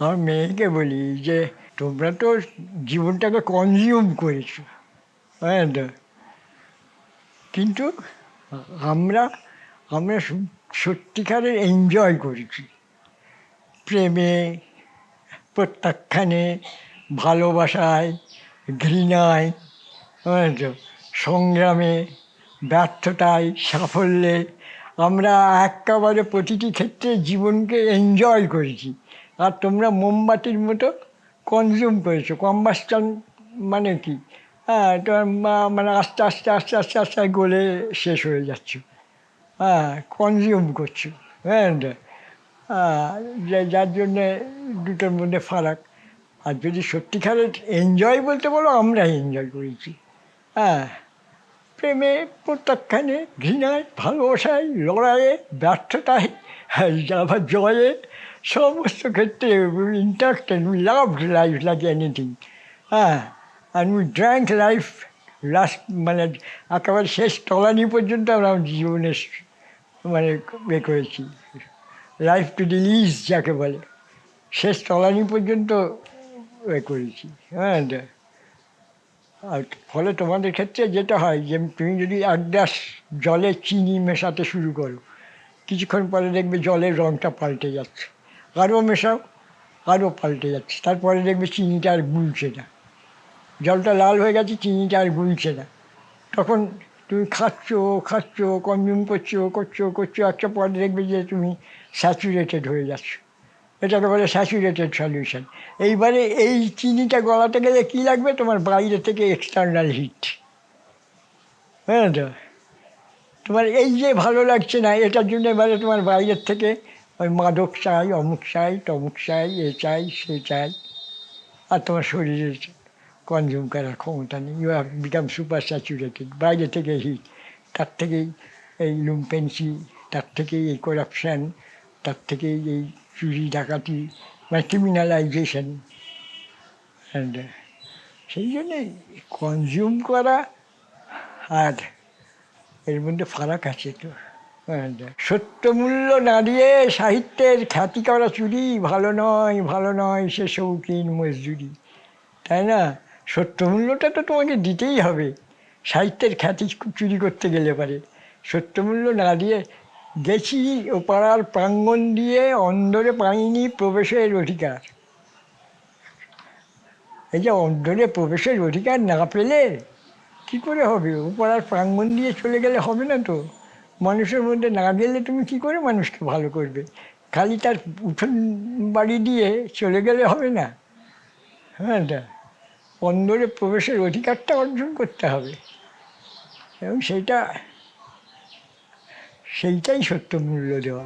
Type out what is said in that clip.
আমার মেয়েকে বলি যে, তোমরা তো জীবনটাকে কনজিউম করেছ হ্যাঁ কিন্তু আমরা আমরা সত্যিকারের এনজয় করেছি। প্রেমে, প্রত্যাখ্যানে, ভালোবাসায়, ঘৃণায় হ্যাঁ সংগ্রামে, ব্যর্থতায়, সাফল্যে, আমরা একেবারে প্রতিটি ক্ষেত্রে জীবনকে এনজয় করেছি। আর তোমরা মোমবাতির মতো কনজিউম করেছ। কম্বাস্টন মানে কি? হ্যাঁ তোমার মানে আস্তে আস্তে আস্তে আস্তে আস্তে গলে শেষ হয়ে যাচ্ছ। হ্যাঁ কনজিউম করছ। হ্যাঁ তো? হ্যাঁ, যার জন্যে দুটোর মধ্যে ফারাক। আর যদি সত্যিকারের এনজয় বলতে বলো আমরা এনজয় করেছি। হ্যাঁ প্রেমে প্রত্যাখ্যানে ঘৃণায় ভালোবাসায় লড়াইয়ে ব্যর্থতায় হ্যাঁ, আবার জয়ে সমস্ত ক্ষেত্রে interested we love life like anything হ্যাঁ and we drank life last মানে একেবারে শেষ তলানি পর্যন্ত আমরা জীবনের মানে এ করেছি। লাইফ টু দি লিজ যাকে বলে। শেষ তলানি পর্যন্ত এ করেছি। হ্যাঁ আর ফলে তোমাদের ক্ষেত্রে যেটা হয় যে তুমি যদি এক গ্লাস জলে চিনি মেশাতে শুরু করো, কিছুক্ষণ পরে দেখবে জলের রঙটা পাল্টে যাচ্ছে। আরও মেশাও আরও পাল্টে যাচ্ছে। তারপরে দেখবে চিনিটা আর গুলছে না। জলটা লাল হয়ে গেছে, চিনিটা আর গুলছে না। তখন তুমি খাচ্ছ খাচ্ছ, কনজিউম করছ করছ করছ একটা পরে দেখবে যে তুমি স্যাচুরেটেড হয়ে যাচ্ছ। এটাকে বলে স্যাচুরেটেড সলিউশন। এইবারে এই চিনিটা গলাতে গেলে কী লাগবে? তোমার বাইরে থেকে এক্সটার্নাল হিট। হ্যাঁ তো? তোমার এই যে ভালো লাগছে না, এটার জন্য এবারে তোমার বাইরের থেকে ওই মাদক চাই, অমুক চাই, তমুক চাই, এ চাই, সে চাই। আর তোমার শরীরের কনজিউম করার ক্ষমতা নেই। You have become super saturated বাইরে থেকে হিট তার থেকেই এই লুম্পেন্সি, তার থেকেই এই করাপশান তার থেকেই এই চুরি, ডাকাতি মানে ক্রিমিনালাইজেশন অ্যান্ড সেই জন্যে কনজিউম করা আর এর মধ্যে ফারাক আছে তো। সত্য মূল্য না দিয়ে সাহিত্যের খ্যাতি করা চুরি ভালো নয় ভালো নয় সে শৌখিন মজদুরি। তাই না? সত্য মূল্যটা তো তোমাকে দিতেই হবে। সাহিত্যের খ্যাতি চুরি করতে গেলে পারে। সত্য মূল্য না দিয়ে গেছি ও পাড়ার প্রাঙ্গণ দিয়ে অন্দরে পাইনি প্রবেশের অধিকার। এই যে অন্দরে প্রবেশের অধিকার না পেলে কী করে হবে? ও পাড়ার প্রাঙ্গণ দিয়ে চলে গেলে হবে না তো? মানুষের মধ্যে না গেলে তুমি কি করে মানুষকে ভালো করবে? খালি তার উঠোন বাড়ি দিয়ে চলে গেলে হবে না। হ্যাঁ অন্দরে প্রবেশের অধিকারটা অর্জন করতে হবে। এবং সেইটা, সেইটাই সত্য মূল্য দেওয়া।